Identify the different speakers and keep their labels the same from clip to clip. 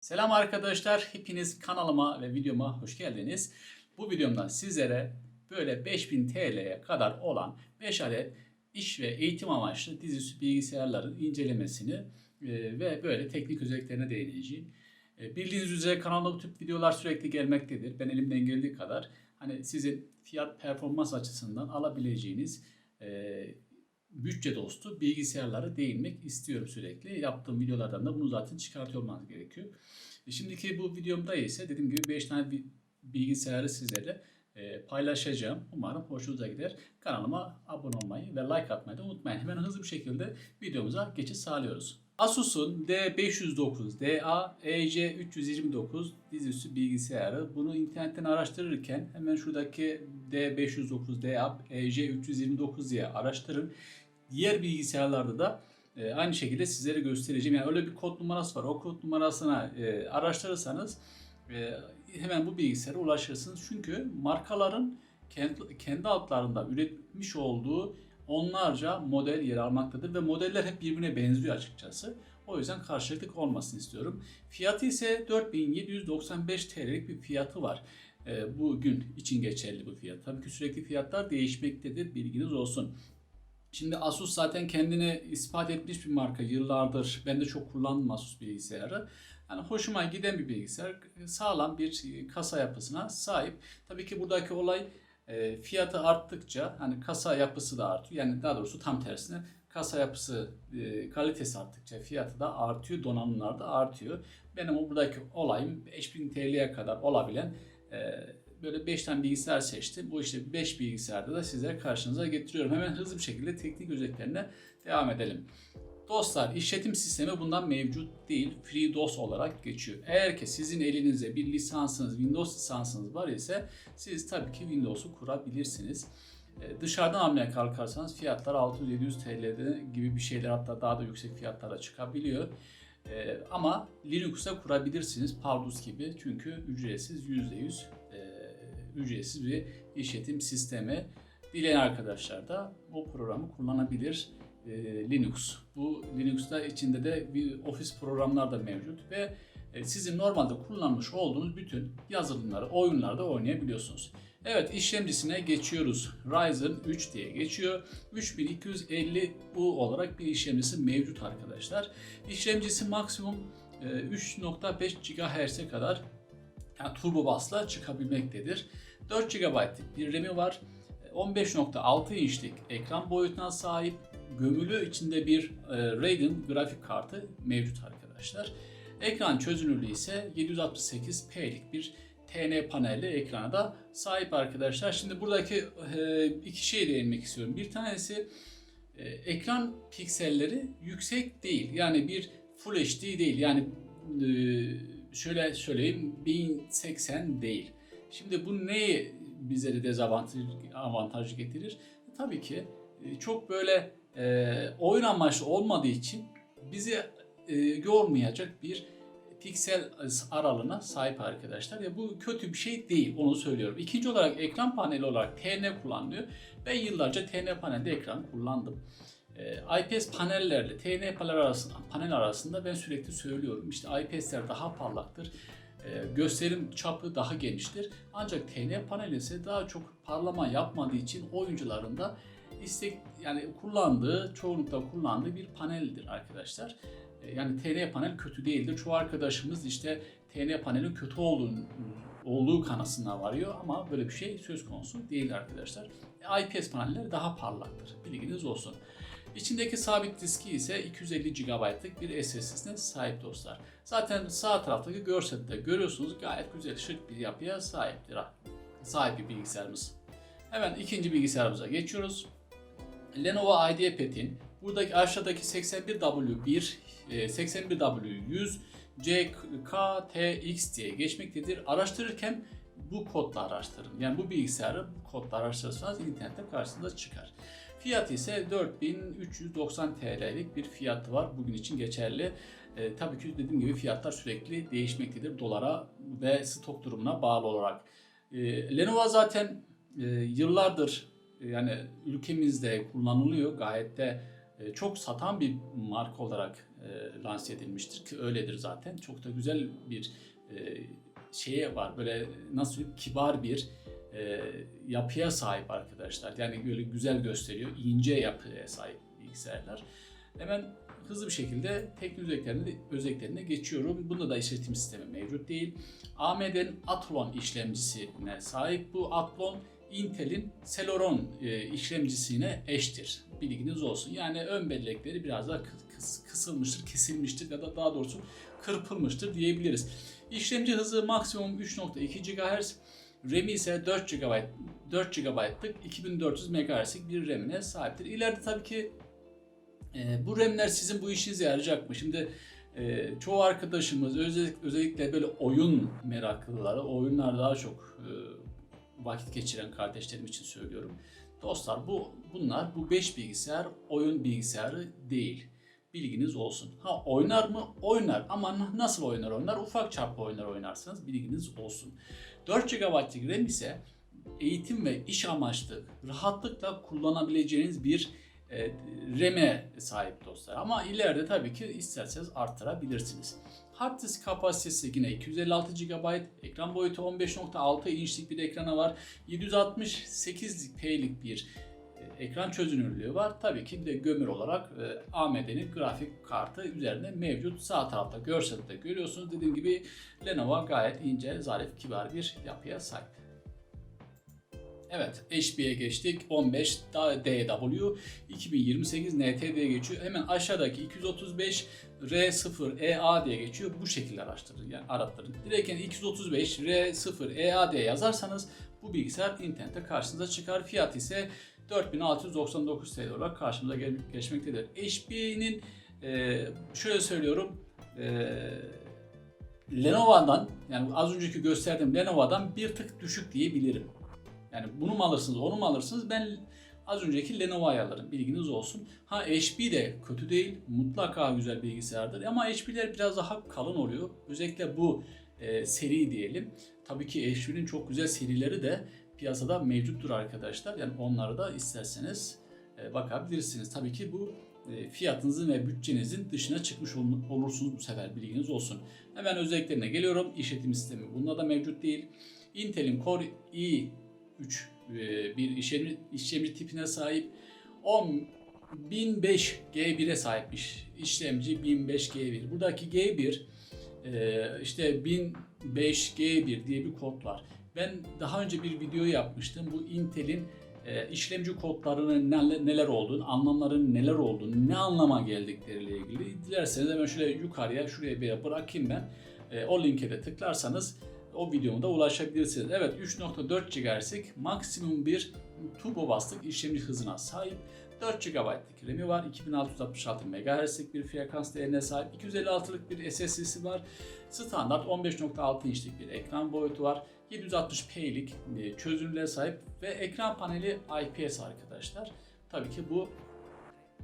Speaker 1: Selam arkadaşlar, hepiniz kanalıma ve videoma hoş geldiniz. Bu videomda sizlere böyle 5000 TL'ye kadar olan 5 adet iş ve eğitim amaçlı dizüstü bilgisayarların incelemesini e, ve böyle teknik özelliklerine değineceğim. E, Bildiğiniz üzere kanalda bu tip videolar sürekli gelmektedir. Ben elimden geldiği kadar hani sizin fiyat performans açısından alabileceğiniz e, bütçe dostu bilgisayarlara değinmek istiyorum sürekli. Yaptığım videolardan da bunu zaten çıkartıyor olmanız gerekiyor. E, Şimdiki bu videomda ise dediğim gibi 5 tane bi- bilgisayarı sizlerle e, paylaşacağım. Umarım hoşunuza gider. Kanalıma abone olmayı ve like atmayı da unutmayın. Hemen hızlı bir şekilde videomuza geçiş sağlıyoruz. Asus'un D509 DA EC329 dizüstü bilgisayarı. Bunu internetten araştırırken hemen şuradaki D509 DA EC329 diye araştırın. Diğer bilgisayarlarda da e, aynı şekilde sizlere göstereceğim. Yani öyle bir kod numarası var. O kod numarasına e, araştırırsanız e, hemen bu bilgisayara ulaşırsınız. Çünkü markaların kendi, kendi altlarında üretmiş olduğu onlarca model yer almaktadır ve modeller hep birbirine benziyor açıkçası. O yüzden karşılıklık olmasını istiyorum. Fiyatı ise 4795 TL'lik bir fiyatı var. E, bugün için geçerli bu fiyat. Tabii ki sürekli fiyatlar değişmektedir. Bilginiz olsun. Şimdi Asus zaten kendini ispat etmiş bir marka yıllardır. Ben de çok kullandım Asus bilgisayarı. Yani hoşuma giden bir bilgisayar. Sağlam bir kasa yapısına sahip. Tabii ki buradaki olay e, fiyatı arttıkça hani kasa yapısı da artıyor. Yani daha doğrusu tam tersine kasa yapısı e, kalitesi arttıkça fiyatı da artıyor. Donanımlar da artıyor. Benim o buradaki olayım 5000 TL'ye kadar olabilen e, böyle 5 tane bilgisayar seçtim. Bu işte 5 bilgisayarda da sizlere karşınıza getiriyorum. Hemen hızlı bir şekilde teknik özelliklerine devam edelim. Dostlar işletim sistemi bundan mevcut değil. FreeDOS olarak geçiyor. Eğer ki sizin elinizde bir lisansınız, Windows lisansınız var ise siz tabii ki Windows'u kurabilirsiniz. Ee, Dışarıdan almaya kalkarsanız fiyatlar 600-700 TL'de gibi bir şeyler hatta daha da yüksek fiyatlara çıkabiliyor. Ee, ama Linux'ta kurabilirsiniz Pardus gibi çünkü ücretsiz %100 e, ücretsiz bir işletim sistemi. Dileyen arkadaşlar da bu programı kullanabilir. E, Linux. Bu Linux'ta içinde de bir ofis programlar da mevcut ve e, sizin normalde kullanmış olduğunuz bütün yazılımları, oyunlarda oynayabiliyorsunuz. Evet işlemcisine geçiyoruz. Ryzen 3 diye geçiyor. 3250 U olarak bir işlemcisi mevcut arkadaşlar. İşlemcisi maksimum e, 3.5 GHz'e kadar yani turbo basla çıkabilmektedir. 4 GB'lık bir RAM'i var. 15.6 inçlik ekran boyutuna sahip gömülü içinde bir e, Radeon grafik kartı mevcut arkadaşlar. Ekran çözünürlüğü ise 768p'lik bir TN panelli ekrana da sahip arkadaşlar. Şimdi buradaki e, iki şeye değinmek istiyorum. Bir tanesi e, ekran pikselleri yüksek değil. Yani bir Full HD değil. Yani şöyle söyleyeyim 1080 değil. Şimdi bu neyi bize de dezavantaj avantaj getirir? Tabii ki çok böyle e, oyun amaçlı olmadığı için bizi e, yormayacak bir piksel aralığına sahip arkadaşlar. Ya bu kötü bir şey değil onu söylüyorum. İkinci olarak ekran paneli olarak TN kullanılıyor. Ben yıllarca TN panelde ekran kullandım. E, IPS panellerle TN panel arasında, panel arasında ben sürekli söylüyorum. İşte IPS'ler daha parlaktır. E, gösterim çapı daha geniştir. Ancak TN panel ise daha çok parlama yapmadığı için oyuncuların da istek yani kullandığı çoğunlukla kullandığı bir paneldir arkadaşlar. E, Yani TN panel kötü değildir. Çoğu arkadaşımız işte TN panelin kötü olduğunu olduğu kanısına varıyor ama böyle bir şey söz konusu değil arkadaşlar. E, IPS paneller daha parlaktır. Bilginiz olsun. İçindeki sabit diski ise 250 GB'lık bir SSD'sine sahip dostlar. Zaten sağ taraftaki görselde görüyorsunuz gayet güzel şık bir yapıya sahiptir. Sahip bir bilgisayarımız. Hemen ikinci bilgisayarımıza geçiyoruz. Lenovo IdeaPad'in buradaki aşağıdaki 81W1, e, 81W100 CKTX diye geçmektedir. Araştırırken bu kodla araştırın. Yani bu bilgisayarı bu kodla araştırırsanız internette karşınıza çıkar. Fiyatı ise 4390 TL'lik bir fiyatı var. Bugün için geçerli. E, tabii ki dediğim gibi fiyatlar sürekli değişmektedir dolara ve stok durumuna bağlı olarak. E, Lenovo zaten e, yıllardır yani ülkemizde kullanılıyor. Gayet de e, çok satan bir marka olarak e, lanse edilmiştir ki öyledir zaten. Çok da güzel bir e, şeye var. Böyle nasıl diyeyim kibar bir e, yapıya sahip arkadaşlar. Yani böyle güzel gösteriyor. ince yapıya sahip bilgisayarlar. Hemen hızlı bir şekilde teknik özelliklerine, özelliklerine geçiyorum. Bunda da işletim sistemi mevcut değil. AMD'nin Athlon işlemcisine sahip. Bu Athlon Intel'in Celeron e, işlemcisine eştir. Bilginiz olsun. Yani ön bellekleri biraz daha kıs, kısılmıştır, kesilmiştir ya da daha doğrusu kırpılmıştır diyebiliriz. İşlemci hızı maksimum 3.2 GHz. RAM'i ise 4 GB 4 GB'lık 2400 MHz'lik bir RAM'ine sahiptir. İleride tabii ki e, bu RAM'ler sizin bu işinize yarayacak mı? Şimdi e, çoğu arkadaşımız özellikle, özellikle böyle oyun meraklıları, oyunlar daha çok e, vakit geçiren kardeşlerim için söylüyorum. Dostlar bu bunlar bu 5 bilgisayar oyun bilgisayarı değil. Bilginiz olsun. Ha oynar mı? Oynar ama nasıl oynar oynar? Ufak çaplı oynar oynarsınız bilginiz olsun. 4 GB'lık RAM ise eğitim ve iş amaçlı rahatlıkla kullanabileceğiniz bir e, RAM'e sahip dostlar. Ama ileride tabii ki isterseniz arttırabilirsiniz. Hard disk kapasitesi yine 256 GB, ekran boyutu 15.6 inçlik bir ekrana var. 768p'lik bir e, ekran çözünürlüğü var. Tabii ki de gömür olarak e, AMD'nin grafik kartı üzerinde mevcut. Sağ tarafta görselde görüyorsunuz. Dediğim gibi Lenovo gayet ince, zarif, kibar bir yapıya sahip. Evet, HP'ye geçtik. 15 DW 2028 NT diye geçiyor. Hemen aşağıdaki 235 R0 EA diye geçiyor. Bu şekilde araştırın yani arattırın. Direkt yani 235 R0 EA diye yazarsanız bu bilgisayar internette karşınıza çıkar. Fiyat ise 4699 TL olarak karşımıza geçmektedir. HP'nin e, şöyle söylüyorum e, Lenovo'dan yani az önceki gösterdiğim Lenovo'dan bir tık düşük diyebilirim. Yani bunu mu alırsınız, onu mu alırsınız? Ben az önceki Lenovo'yu alırım. Bilginiz olsun. Ha HP de kötü değil. Mutlaka güzel bilgisayardır. Ama HP'ler biraz daha kalın oluyor. Özellikle bu e, seri diyelim. Tabii ki HP'nin çok güzel serileri de piyasada mevcuttur arkadaşlar. Yani onları da isterseniz e, bakabilirsiniz. Tabii ki bu e, fiyatınızın ve bütçenizin dışına çıkmış ol, olursunuz bu sefer bilginiz olsun. Hemen özelliklerine geliyorum. İşletim sistemi bunda da mevcut değil. Intel'in Core i 3 e, bir işlemci, işlemci tipine sahip. 10 1005 G1'e sahipmiş. İşlemci 1005 G1. Buradaki G1 e, işte 1005 G1 diye bir kod var. Ben daha önce bir video yapmıştım. Bu Intel'in e, işlemci kodlarının neler olduğunu, anlamlarının neler olduğunu, ne anlama geldikleriyle ilgili. Dilerseniz hemen şöyle yukarıya, şuraya bir bırakayım ben. O linke de tıklarsanız o videoma da ulaşabilirsiniz. Evet 3.4 GHz'lik maksimum bir turbo bastık işlemci hızına sahip. 4 GB'lık RAM'i var. 2666 MHz'lik bir frekans değerine sahip. 256'lık bir SSD'si var. Standart 15.6 inçlik bir ekran boyutu var. 760p'lik çözünürlüğe sahip ve ekran paneli IPS arkadaşlar. Tabii ki bu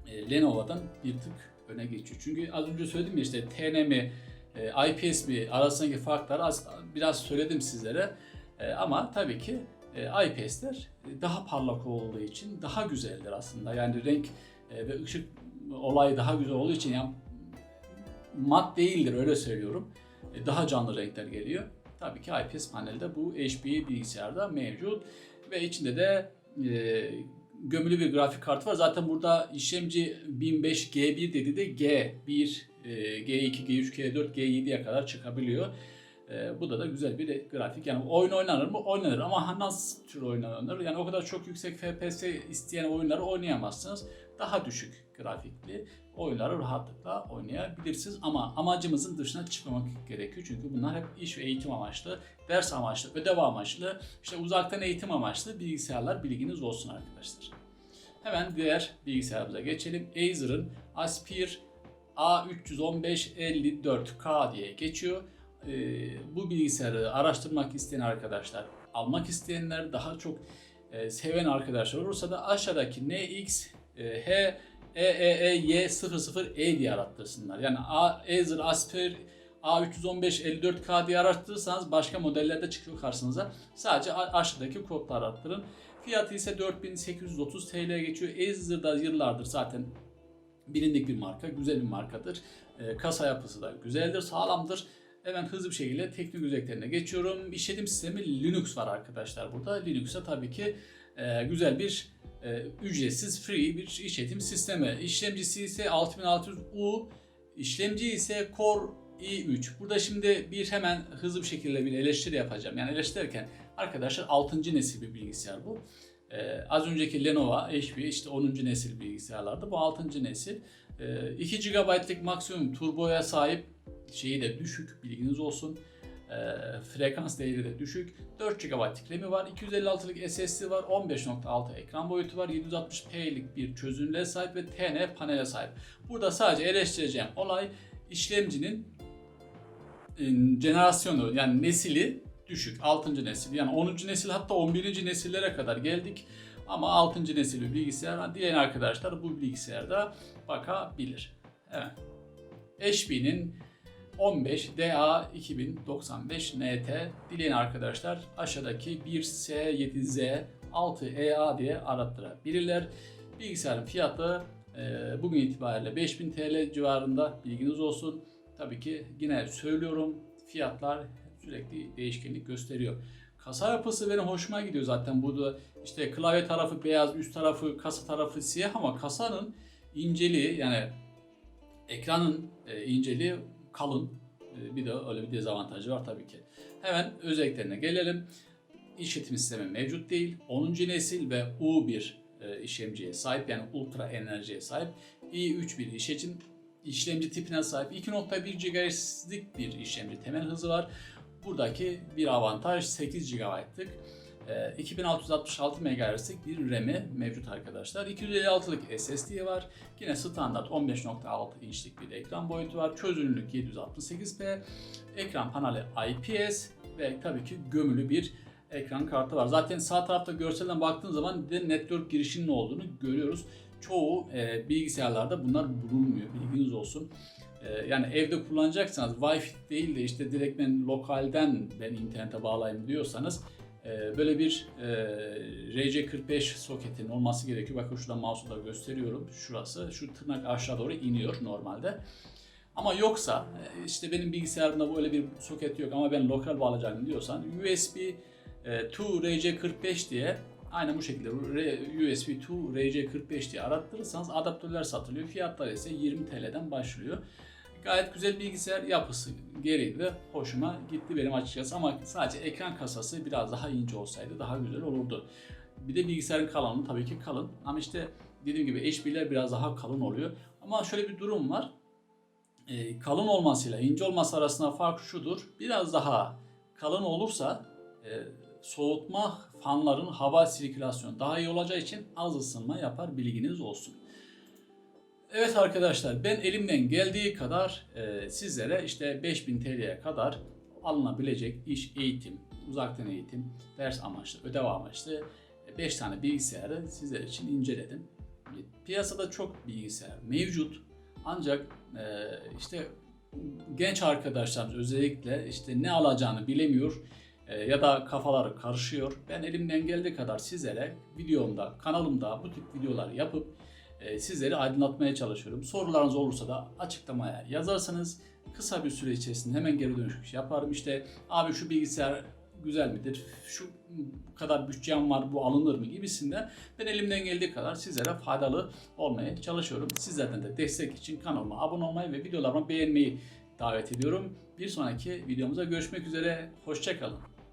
Speaker 1: e, Lenovo'dan bir tık öne geçiyor. Çünkü az önce söyledim ya işte TNM e, IPS mi arasındaki farkları biraz söyledim sizlere. E, ama tabii ki e, IPS'ler daha parlak olduğu için daha güzeldir aslında. Yani renk ve ışık olayı daha güzel olduğu için yani mat değildir öyle söylüyorum. Daha canlı renkler geliyor. Tabii ki IPS panelde bu HP bilgisayarda mevcut ve içinde de e, gömülü bir grafik kartı var. Zaten burada işlemci 1005 G1 dedi de G1 G2, G3, G4, G7'ye kadar çıkabiliyor. E, bu da da güzel bir grafik. Yani oyun oynanır mı? Oynanır ama nasıl tür oynanır? Yani o kadar çok yüksek FPS isteyen oyunları oynayamazsınız. Daha düşük grafikli oyunları rahatlıkla oynayabilirsiniz. Ama amacımızın dışına çıkmamak gerekiyor. Çünkü bunlar hep iş ve eğitim amaçlı, ders amaçlı, ödev amaçlı, işte uzaktan eğitim amaçlı bilgisayarlar bilginiz olsun arkadaşlar. Hemen diğer bilgisayarımıza geçelim. Acer'ın Aspire A315-54K diye geçiyor. Ee, bu bilgisayarı araştırmak isteyen arkadaşlar, almak isteyenler daha çok e, seven arkadaşlar olursa da aşağıdaki NX e, H EEEY00E diye arattırsınlar. Yani Acer Aspire A315-54K diye arattırırsanız başka modellerde çıkıyor karşınıza. Sadece aşağıdaki kodla arattırın. Fiyatı ise 4830 TL geçiyor. Acer'da yıllardır zaten bilindik bir marka, güzel bir markadır. E, kasa yapısı da güzeldir, sağlamdır. Hemen hızlı bir şekilde teknik özelliklerine geçiyorum. İşletim sistemi Linux var arkadaşlar burada. Linux'a tabii ki e, güzel bir e, ücretsiz free bir işletim sistemi. İşlemcisi ise 6600U, işlemci ise Core i3. Burada şimdi bir hemen hızlı bir şekilde bir eleştiri yapacağım. Yani eleştirirken arkadaşlar 6. nesil bir bilgisayar bu. Ee, az önceki Lenovo, HP işte 10. nesil bilgisayarlardı. Bu 6. nesil. Ee, 2 GB'lık maksimum turboya sahip şeyi de düşük bilginiz olsun. Ee, frekans değeri de düşük. 4 GB RAM'i var. 256'lık SSD var. 15.6 ekran boyutu var. 760p'lik bir çözünürlüğe sahip ve TN panele sahip. Burada sadece eleştireceğim olay işlemcinin e, jenerasyonu yani nesili düşük. 6. nesil yani 10. nesil hatta 11. nesillere kadar geldik. Ama 6. nesil bir bilgisayar. Dileyen arkadaşlar bu bilgisayarda bakabilir. Evet. HP'nin 15 DA 2095 NT dileyen arkadaşlar aşağıdaki 1S7Z 6EA diye arattırabilirler. Bilgisayarın fiyatı e, bugün itibariyle 5000 TL civarında bilginiz olsun. Tabii ki yine söylüyorum fiyatlar sürekli değişkenlik gösteriyor. Kasa yapısı benim hoşuma gidiyor zaten. Burada işte klavye tarafı beyaz, üst tarafı, kasa tarafı siyah ama kasanın inceliği yani ekranın e, inceliği kalın. E, bir de öyle bir dezavantajı var tabii ki. Hemen özelliklerine gelelim. İşletim sistemi mevcut değil. 10. nesil ve U1 e, işlemciye sahip yani ultra enerjiye sahip. i3 bir işletim işlemci tipine sahip 2.1 GHz'lik bir işlemci temel hızı var. Buradaki bir avantaj 8 GB'lık 2666 MHz'lik bir RAM'i mevcut arkadaşlar. 256'lık SSD var. Yine standart 15.6 inçlik bir ekran boyutu var. Çözünürlük 768p. Ekran paneli IPS ve tabii ki gömülü bir ekran kartı var. Zaten sağ tarafta görselden baktığın zaman de network girişinin olduğunu görüyoruz. Çoğu e, bilgisayarlarda bunlar bulunmuyor. Bilginiz olsun. E, yani evde kullanacaksanız Wi-Fi değil de işte direkt ben lokalden ben internete bağlayayım diyorsanız e, böyle bir e, RC45 soketin olması gerekiyor. Bakın şurada mouse'u gösteriyorum. Şurası. Şu tırnak aşağı doğru iniyor normalde. Ama yoksa e, işte benim bilgisayarımda böyle bir soket yok ama ben lokal bağlayacağım diyorsan USB e, to RC45 diye Aynen bu şekilde USB 2 RC45 diye arattırırsanız adaptörler satılıyor. Fiyatlar ise 20 TL'den başlıyor. Gayet güzel bilgisayar yapısı gereği de hoşuma gitti benim açıkçası ama sadece ekran kasası biraz daha ince olsaydı daha güzel olurdu. Bir de bilgisayarın kalınlığı tabii ki kalın ama işte dediğim gibi HP'ler biraz daha kalın oluyor. Ama şöyle bir durum var. Ee, kalın olmasıyla ince olması arasında fark şudur. Biraz daha kalın olursa e, soğutma fanların hava sirkülasyonu daha iyi olacağı için az ısınma yapar bilginiz olsun. Evet arkadaşlar ben elimden geldiği kadar e, sizlere işte 5000 TL'ye kadar alınabilecek iş, eğitim, uzaktan eğitim, ders amaçlı, ödev amaçlı 5 tane bilgisayarı sizler için inceledim. Piyasada çok bilgisayar mevcut ancak e, işte genç arkadaşlarımız özellikle işte ne alacağını bilemiyor e, ya da kafaları karışıyor. Ben elimden geldiği kadar sizlere videomda, kanalımda bu tip videolar yapıp e, sizleri aydınlatmaya çalışıyorum. Sorularınız olursa da açıklamaya yazarsanız kısa bir süre içerisinde hemen geri dönüş yaparım. İşte abi şu bilgisayar güzel midir? Şu kadar bütçem var bu alınır mı gibisinden ben elimden geldiği kadar sizlere faydalı olmaya çalışıyorum. Sizlerden de destek için kanalıma abone olmayı ve videolarımı beğenmeyi davet ediyorum. Bir sonraki videomuza görüşmek üzere. Hoşçakalın.